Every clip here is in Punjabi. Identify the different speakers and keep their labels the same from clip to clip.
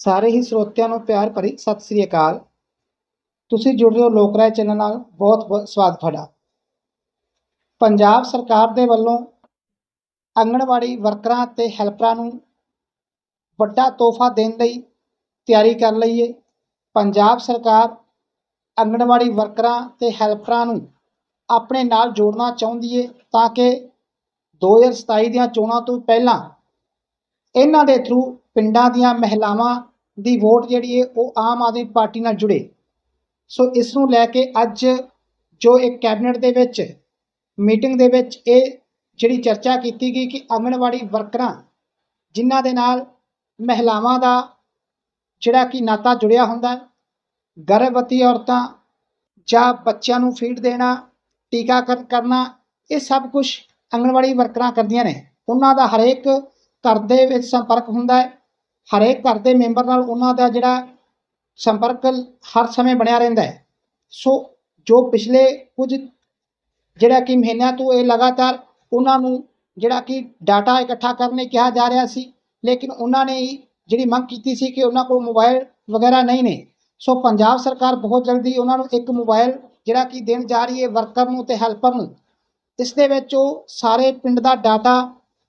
Speaker 1: ਸਾਰੇ ਹੀ ਸਰੋਤਿਆਂ ਨੂੰ ਪਿਆਰ ਭਰੀ ਸਤਿ ਸ੍ਰੀ ਅਕਾਲ। ਤੁਸੀਂ ਜੁੜ ਰਹੇ ਹੋ ਲੋਕ ਰਾਏ ਚੈਨਲ ਨਾਲ। ਬਹੁਤ ਬਹੁਤ ਸਵਾਗਤ ਤੁਹਾਡਾ। ਪੰਜਾਬ ਸਰਕਾਰ ਦੇ ਵੱਲੋਂ ਆਂਗਣਵਾੜੀ ਵਰਕਰਾਂ ਤੇ ਹੈਲਪਰਾਂ ਨੂੰ ਵੱਡਾ ਤੋਹਫਾ ਦੇਣ ਲਈ ਤਿਆਰੀ ਕਰ ਲਈ ਹੈ ਪੰਜਾਬ ਸਰਕਾਰ ਆਂਗਣਵਾੜੀ ਵਰਕਰਾਂ ਤੇ ਹੈਲਪਰਾਂ ਨੂੰ ਆਪਣੇ ਨਾਲ ਜੋੜਨਾ ਚਾਹੁੰਦੀ ਹੈ ਤਾਂ ਕਿ 2027 ਦੀਆਂ ਚੋਣਾਂ ਤੋਂ ਪਹਿਲਾਂ ਇਹਨਾਂ ਦੇ ਥਰੂ ਪਿੰਡਾਂ ਦੀਆਂ ਮਹਿਲਾਵਾਂ ਦੀ ਵੋਟ ਜਿਹੜੀ ਹੈ ਉਹ ਆਮ ਆਦਮੀ ਪਾਰਟੀ ਨਾਲ ਜੁੜੇ। ਸੋ ਇਸ ਨੂੰ ਲੈ ਕੇ ਅੱਜ ਜੋ ਇੱਕ ਕੈਬਨਿਟ ਦੇ ਵਿੱਚ, ਮੀਟਿੰਗ ਦੇ ਵਿੱਚ ਇਹ ਜਿਹੜੀ ਚਰਚਾ ਕੀਤੀ ਗਈ ਕਿ ਆਂਗਣਵਾੜੀ ਵਰਕਰਾਂ ਜਿਨ੍ਹਾਂ ਦੇ ਨਾਲ ਮਹਿਲਾਵਾਂ ਦਾ ਜਿਹੜਾ ਕਿ ਨਾਤਾ ਜੁੜਿਆ ਹੁੰਦਾ ਹੈ ਗਰਭਵਤੀ ਔਰਤਾਂ ਜਾਂ ਬੱਚਿਆਂ ਨੂੰ ਫੀਡ ਦੇਣਾ, ਟੀਕਾਕਰਨ ਕਰਨਾ, ਇਹ ਸਭ ਕੁਝ ਆਂਗਣਵਾੜੀ ਵਰਕਰਾਂ ਕਰਦੀਆਂ ਨੇ। ਉਹਨਾਂ ਦਾ ਹਰੇਕ ਘਰ ਦੇ ਵਿੱਚ ਸੰਪਰਕ ਹੁੰਦਾ ਹੈ। ਹਰੇਕ ਘਰ ਦੇ ਮੈਂਬਰ ਨਾਲ ਉਹਨਾਂ ਦਾ ਜਿਹੜਾ ਸੰਪਰਕ ਹਰ ਸਮੇਂ ਬਣਿਆ ਰਹਿੰਦਾ ਹੈ। ਸੋ ਜੋ ਪਿਛਲੇ ਕੁਝ ਜਿਹੜਾ ਕਿ ਮਹੀਨਿਆਂ ਤੋਂ ਇਹ ਲਗਾਤਾਰ ਉਹਨਾਂ ਨੂੰ ਜਿਹੜਾ ਕਿ ਡਾਟਾ ਇਕੱਠਾ ਕਰਨ ਲਈ ਕਿਹਾ ਜਾ ਰਿਹਾ ਸੀ, ਲੇਕਿਨ ਉਹਨਾਂ ਨੇ ਜਿਹੜੀ ਮੰਗ ਕੀਤੀ ਸੀ ਕਿ ਉਹਨਾਂ ਕੋਲ ਮੋਬਾਈਲ ਵਗੈਰਾ ਨਹੀਂ ਨੇ। ਸੋ ਪੰਜਾਬ ਸਰਕਾਰ ਬਹੁਤ ਜਲਦੀ ਉਹਨਾਂ ਨੂੰ ਇੱਕ ਮੋਬਾਈਲ ਜਿਹੜਾ ਕਿ ਦੇਣ ਜਾ ਰਹੀ ਹੈ ਵਰਕਰ ਨੂੰ ਤੇ ਹੈਲਪਰ ਨੂੰ। ਇਸ ਦੇ ਵਿੱਚ ਉਹ ਸਾਰੇ ਪਿੰਡ ਦਾ ਡਾਟਾ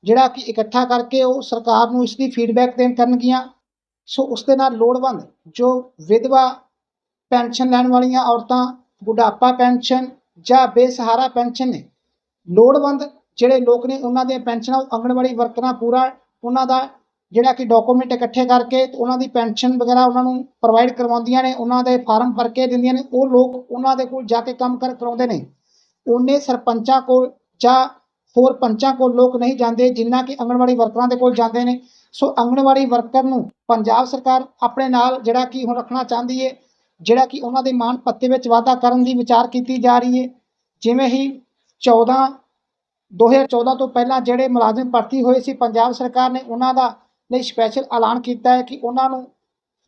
Speaker 1: ਜਿਹੜਾ ਕਿ ਇਕੱਠਾ ਕਰਕੇ ਉਹ ਸਰਕਾਰ ਨੂੰ ਇਸ ਦੀ ਫੀਡਬੈਕ ਦੇਣ ਕਰਨਗੀਆਂ। ਸੋ ਉਸ ਦੇ ਨਾਲ ਲੋੜਵੰਦ ਜੋ ਵਿਧਵਾ ਪੈਨਸ਼ਨ ਲੈਣ ਵਾਲੀਆਂ ਔਰਤਾਂ, ਬੁਢਾਪਾ ਪੈਨਸ਼ਨ ਜਾਂ ਬੇਸਹਾਰਾ ਪੈਨਸ਼ਨ ਨੇ, ਲੋੜਵੰਦ ਜਿਹੜੇ ਲੋਕ ਨੇ ਉਹਨਾਂ ਦੀਆਂ ਪੈਨਸ਼ਨਾਂ, ਉਹ ਆਂਗਣਵਾੜੀ ਵਰਕਰਾਂ ਪੂਰਾ, ਉਹਨਾਂ ਦਾ ਜਿਹੜਾ ਕਿ ਡਾਕੂਮੈਂਟ ਇਕੱਠੇ ਕਰਕੇ ਤੇ ਉਹਨਾਂ ਦੀ ਪੈਨਸ਼ਨ ਵਗੈਰਾ ਉਹਨਾਂ ਨੂੰ ਪ੍ਰੋਵਾਈਡ ਕਰਵਾਉਂਦੀਆਂ ਨੇ, ਉਹਨਾਂ ਦੇ ਫਾਰਮ ਭਰ ਕੇ ਦਿੰਦੀਆਂ ਨੇ, ਉਹ ਲੋਕ ਉਹਨਾਂ ਦੇ ਕੋਲ ਜਾ ਕੇ ਕੰਮ ਕਰ, ਕਰਾਉਂਦੇ ਨੇ। ਉਹਨੇ ਸਰਪੰਚਾਂ ਕੋਲ ਜਾਂ ਹੋਰ ਪੰਚਾਂ ਕੋਲ ਲੋਕ ਨਹੀਂ ਜਾਂਦੇ, ਜਿੰਨਾ ਕਿ ਆਂਗਣਵਾੜੀ ਵਰਕਰਾਂ ਦੇ ਕੋਲ ਜਾਂਦੇ ਨੇ। ਸੋ ਆਂਗਣਵਾੜੀ ਵਰਕਰ ਨੂੰ ਪੰਜਾਬ ਸਰਕਾਰ ਆਪਣੇ ਨਾਲ ਜਿਹੜਾ ਕਿ ਹੁਣ ਰੱਖਣਾ ਚਾਹੁੰਦੀ ਹੈ ਜਿਹੜਾ ਕਿ ਉਹਨਾਂ ਦੇ ਮਾਣ ਪੱਤੇ ਵਿੱਚ ਵਾਧਾ ਕਰਨ ਦੀ ਵਿਚਾਰ ਕੀਤੀ ਜਾ ਰਹੀ ਹੈ ਜਿਵੇਂ ਹੀ 14 2014 ਤੋਂ ਪਹਿਲਾਂ ਜਿਹੜੇ ਮੁਲਾਜ਼ਮ ਭਰਤੀ ਹੋਏ ਸੀ, ਪੰਜਾਬ ਸਰਕਾਰ ਨੇ ਉਹਨਾਂ ਦਾ ਲਈ ਸਪੈਸ਼ਲ ਐਲਾਨ ਕੀਤਾ ਹੈ ਕਿ ਉਹਨਾਂ ਨੂੰ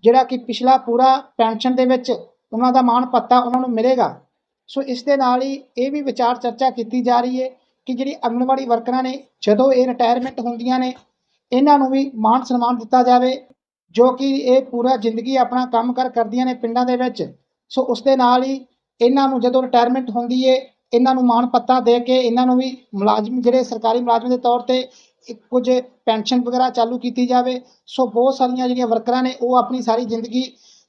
Speaker 1: ਜਿਹੜਾ ਕਿ ਪਿਛਲਾ ਪੂਰਾ ਪੈਨਸ਼ਨ ਦੇ ਵਿੱਚ ਉਹਨਾਂ ਦਾ ਮਾਣ ਪੱਤਾ ਉਹਨਾਂ ਨੂੰ ਮਿਲੇਗਾ। ਸੋ ਇਸ ਦੇ ਨਾਲ ਹੀ ਇਹ ਵੀ ਵਿਚਾਰ ਚਰਚਾ ਕੀਤੀ ਜਾ ਰਹੀ ਹੈ ਕਿ ਜਿਹੜੀ ਆਂਗਣਵਾੜੀ ਵਰਕਰਾਂ ਨੇ, ਜਦੋਂ ਇਹ ਰਿਟਾਇਰਮੈਂਟ ਹੁੰਦੀਆਂ ਨੇ, ਇਹਨਾਂ ਨੂੰ ਵੀ ਮਾਣ ਸਨਮਾਨ ਦਿੱਤਾ ਜਾਵੇ, ਜੋ ਕਿ ਇਹ ਪੂਰਾ ਜ਼ਿੰਦਗੀ ਆਪਣਾ ਕੰਮ ਕਰ ਕਰਦੀਆਂ ਨੇ ਪਿੰਡਾਂ ਦੇ ਵਿੱਚ। ਸੋ ਉਸ ਦੇ ਨਾਲ ਹੀ ਇਹਨਾਂ ਨੂੰ ਜਦੋਂ ਰਿਟਾਇਰਮੈਂਟ ਹੁੰਦੀ ਹੈ ਇਹਨਾਂ ਨੂੰ ਮਾਣ ਪੱਤਾ ਦੇ ਕੇ ਇਹਨਾਂ ਨੂੰ ਵੀ ਮੁਲਾਜ਼ਮ ਜਿਹੜੇ ਸਰਕਾਰੀ ਮੁਲਾਜ਼ਮ ਦੇ ਤੌਰ ਤੇ ਕੁਝ ਪੈਨਸ਼ਨ ਵਗੈਰਾ ਚਾਲੂ ਕੀਤੀ ਜਾਵੇ। ਸੋ ਬਹੁਤ ਸਾਰੀਆਂ ਜਿਹੜੀਆਂ ਵਰਕਰਾਂ ਨੇ, ਉਹ ਆਪਣੀ ਸਾਰੀ ਜ਼ਿੰਦਗੀ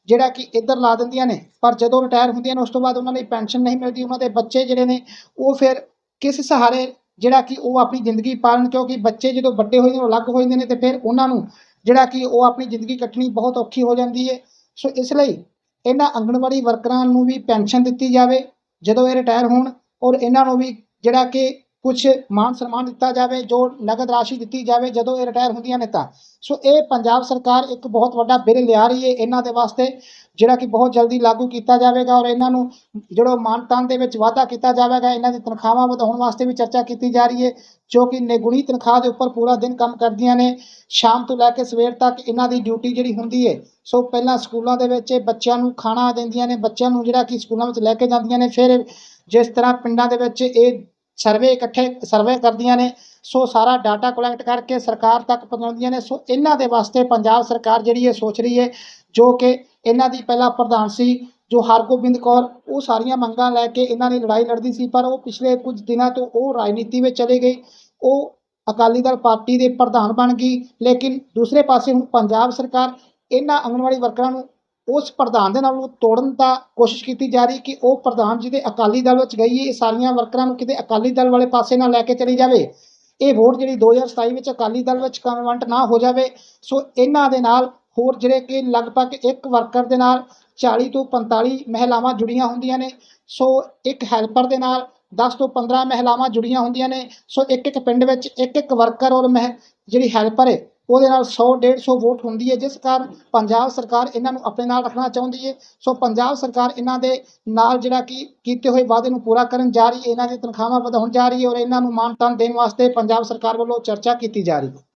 Speaker 1: ਜਿਹੜਾ ਕਿ ਇੱਧਰ ਲਾ ਦਿੰਦੀਆਂ ਨੇ। ਪਰ ਜਦੋਂ ਰਿਟਾਇਰ ਹੁੰਦੀਆਂ ਨੇ, ਉਸ ਤੋਂ ਬਾਅਦ ਉਹਨਾਂ ਲਈ ਪੈਨਸ਼ਨ ਨਹੀਂ ਮਿਲਦੀ, ਉਹਨਾਂ ਦੇ ਬੱਚੇ ਜਿਹੜੇ ਨੇ, ਉਹ ਫਿਰ ਕਿਸ ਸਹਾਰੇ ਜਿਹੜਾ ਕਿ ਉਹ ਆਪਣੀ ਜ਼ਿੰਦਗੀ ਪਾਲਣ, ਕਿਉਂਕਿ ਬੱਚੇ ਜਦੋਂ ਵੱਡੇ ਹੋਏ ਨੇ ਅਲੱਗ ਹੋ ਜਾਂਦੇ ਨੇ ਤੇ ਫਿਰ ਉਹਨਾਂ ਨੂੰ ਜਿਹੜਾ ਕਿ ਉਹ ਆਪਣੀ ਜ਼ਿੰਦਗੀ ਕੱਟਣੀ ਬਹੁਤ ਔਖੀ ਹੋ ਜਾਂਦੀ ਹੈ ਸੋ ਇਸ ਲਈ ਇਹਨਾਂ ਆਂਗਣਵਾੜੀ ਵਰਕਰਾਂ ਨੂੰ ਵੀ ਪੈਨਸ਼ਨ ਦਿੱਤੀ ਜਾਵੇ ਜਦੋਂ ਇਹ ਰਿਟਾਇਰ ਹੋਣ ਔਰ ਇਹਨਾਂ ਨੂੰ ਵੀ ਜਿਹੜਾ ਕਿ ਕੁਝ ਮਾਨ ਸਨਮਾਨ ਦਿੱਤਾ ਜਾਵੇ, ਜੋ ਨਗਦ ਰਾਸ਼ੀ ਦਿੱਤੀ ਜਾਵੇ, ਜਦੋਂ ਇਹ ਰਿਟਾਇਰ ਹੁੰਦੀਆਂ ਨੇ ਤਾਂ। ਸੋ ਇਹ ਪੰਜਾਬ ਸਰਕਾਰ ਇੱਕ ਬਹੁਤ ਵੱਡਾ ਬਿੱਲ ਲਿਆ ਰਹੀ ਹੈ ਇਹਨਾਂ ਦੇ ਵਾਸਤੇ, ਜਿਹੜਾ ਕਿ ਬਹੁਤ ਜਲਦੀ ਲਾਗੂ ਕੀਤਾ ਜਾਵੇਗਾ ਔਰ ਇਹਨਾਂ ਨੂੰ ਜਿਹੜੋ ਮਾਨਤਾਨ ਦੇ ਵਿੱਚ ਵਾਧਾ ਕੀਤਾ ਜਾਵੇਗਾ, ਇਹਨਾਂ ਦੀ ਤਨਖਾਹਾਂ ਵਧਾਉਣ ਵਾਸਤੇ ਵੀ ਚਰਚਾ ਕੀਤੀ ਜਾ ਰਹੀ ਹੈ, ਜੋ ਕਿ ਨਿਗੁਣੀ ਤਨਖਾਹ ਦੇ ਉੱਪਰ ਪੂਰਾ ਦਿਨ ਕੰਮ ਕਰਦੀਆਂ ਨੇ। ਸ਼ਾਮ ਤੋਂ ਲੈ ਕੇ ਸਵੇਰ ਤੱਕ ਇਹਨਾਂ ਦੀ ਡਿਊਟੀ ਜਿਹੜੀ ਹੁੰਦੀ ਹੈ, ਸੋ ਪਹਿਲਾਂ ਸਕੂਲਾਂ ਦੇ ਵਿੱਚ ਬੱਚਿਆਂ ਨੂੰ ਖਾਣਾ ਦਿੰਦੀਆਂ ਨੇ, ਬੱਚਿਆਂ ਨੂੰ ਜਿਹੜਾ ਕਿ ਸਕੂਲਾਂ ਵਿੱਚ ਲੈ ਕੇ ਜਾਂਦੀਆਂ ਨੇ। ਫਿਰ ਜਿਸ ਤਰ੍ਹਾਂ ਪਿੰਡਾਂ ਦੇ ਵਿੱਚ ਇਹ ਸਰਵੇ ਇਕੱਠੇ ਸਰਵੇ ਕਰਦੀਆਂ ਨੇ, ਸੋ ਸਾਰਾ ਡਾਟਾ ਕਲੈਕਟ ਕਰਕੇ ਸਰਕਾਰ ਤੱਕ ਪਹੁੰਚਾਉਂਦੀਆਂ ਨੇ, ਸੋ ਇਹਨਾਂ ਦੇ ਵਾਸਤੇ ਪੰਜਾਬ ਸਰਕਾਰ ਜਿਹੜੀ ਇਹ ਸੋਚ ਰਹੀ ਹੈ, ਜੋ ਕਿ ਇਹਨਾਂ ਦੀ ਪਹਿਲਾਂ ਪ੍ਰਧਾਨ ਸੀ, ਜੋ ਹਰਗੋਬਿੰਦ ਕੌਰ, ਉਹ ਸਾਰੀਆਂ ਮੰਗਾਂ ਲੈ ਕੇ ਇਹਨਾਂ ਨੇ ਲੜਾਈ ਲੜਦੀ ਸੀ, ਪਰ ਉਹ ਪਿਛਲੇ ਕੁਝ ਦਿਨਾਂ ਤੋਂ ਉਹ ਰਾਜਨੀਤੀ ਵਿੱਚ ਚਲੇ ਗਈ ਉਹ ਅਕਾਲੀ ਦਲ ਪਾਰਟੀ ਦੇ ਪ੍ਰਧਾਨ ਬਣ ਗਈ, ਲੇਕਿਨ ਦੂਸਰੇ ਪਾਸੇ ਹੁਣ ਪੰਜਾਬ ਸਰਕਾਰ ਇਹਨਾਂ ਆਂਗਣਵਾੜੀ ਵਰਕਰਾਂ ਨੂੰ ਉਸ ਪ੍ਰਧਾਨ ਦੇ ਨਾਲ ਤੋੜਨ ਦਾ ਕੋਸ਼ਿਸ਼ ਕੀਤੀ ਜਾ ਰਹੀ ਕਿ ਉਹ ਪ੍ਰਧਾਨ ਜਿਹਦੇ ਅਕਾਲੀ ਦਲ ਵਿੱਚ ਗਈ ਹੈ, ਇਹ ਸਾਰੀਆਂ ਵਰਕਰਾਂ ਨੂੰ ਕਿਤੇ ਅਕਾਲੀ ਦਲ ਵਾਲੇ ਪਾਸੇ ਨਾਲ ਲੈ ਕੇ ਚਲੀ ਜਾਵੇ। ਇਹ ਵੋਟ ਜਿਹੜੀ 2027 ਵਿੱਚ ਅਕਾਲੀ ਦਲ ਵਿੱਚ ਕਨਵਰਟ ਨਾ ਹੋ ਜਾਵੇ, ਸੋ ਇਹਨਾਂ ਦੇ ਨਾਲ ਹੋਰ ਜਿਹੜੇ ਕਿ ਲਗਭਗ ਇੱਕ ਵਰਕਰ ਦੇ ਨਾਲ 40 ਤੋਂ 45 ਮਹਿਲਾਵਾਂ ਜੁੜੀਆਂ ਹੁੰਦੀਆਂ ਨੇ, ਸੋ ਇੱਕ ਹੈਲਪਰ ਦੇ ਨਾਲ 10 ਤੋਂ 15 ਮਹਿਲਾਵਾਂ ਜੁੜੀਆਂ ਹੁੰਦੀਆਂ ਨੇ, ਸੋ ਇੱਕ ਇੱਕ ਪਿੰਡ ਵਿੱਚ ਇੱਕ ਇੱਕ ਵਰਕਰ ਔਰ ਮਹਿ, ਜਿਹੜੀ ਹੈਲਪਰ ਹੈ ਉਹਦੇ ਨਾਲ 100 150 ਵੋਟ ਹੁੰਦੀ ਹੈ, ਜਿਸ ਕਾਰਨ ਪੰਜਾਬ ਸਰਕਾਰ ਇਹਨਾਂ ਨੂੰ ਆਪਣੇ ਨਾਲ ਰੱਖਣਾ ਚਾਹੁੰਦੀ ਹੈ। ਸੋ ਪੰਜਾਬ ਸਰਕਾਰ ਇਹਨਾਂ ਦੇ ਨਾਲ ਜਿਹੜਾ ਕਿ ਕੀਤੇ ਹੋਏ ਵਾਅਦੇ ਨੂੰ ਪੂਰਾ ਕਰਨ ਜਾ ਰਹੀ ਹੈ, ਇਹਨਾਂ ਦੀ ਤਨਖਾਹਾਂ ਵਧਾਉਣ ਜਾ ਰਹੀ ਹੈ ਔਰ ਇਹਨਾਂ ਨੂੰ ਮਾਨ ਤਾਨ ਦੇਣ ਵਾਸਤੇ ਪੰਜਾਬ ਸਰਕਾਰ ਵੱਲੋਂ ਚਰਚਾ ਕੀਤੀ ਜਾ ਰਹੀ ਹੈ।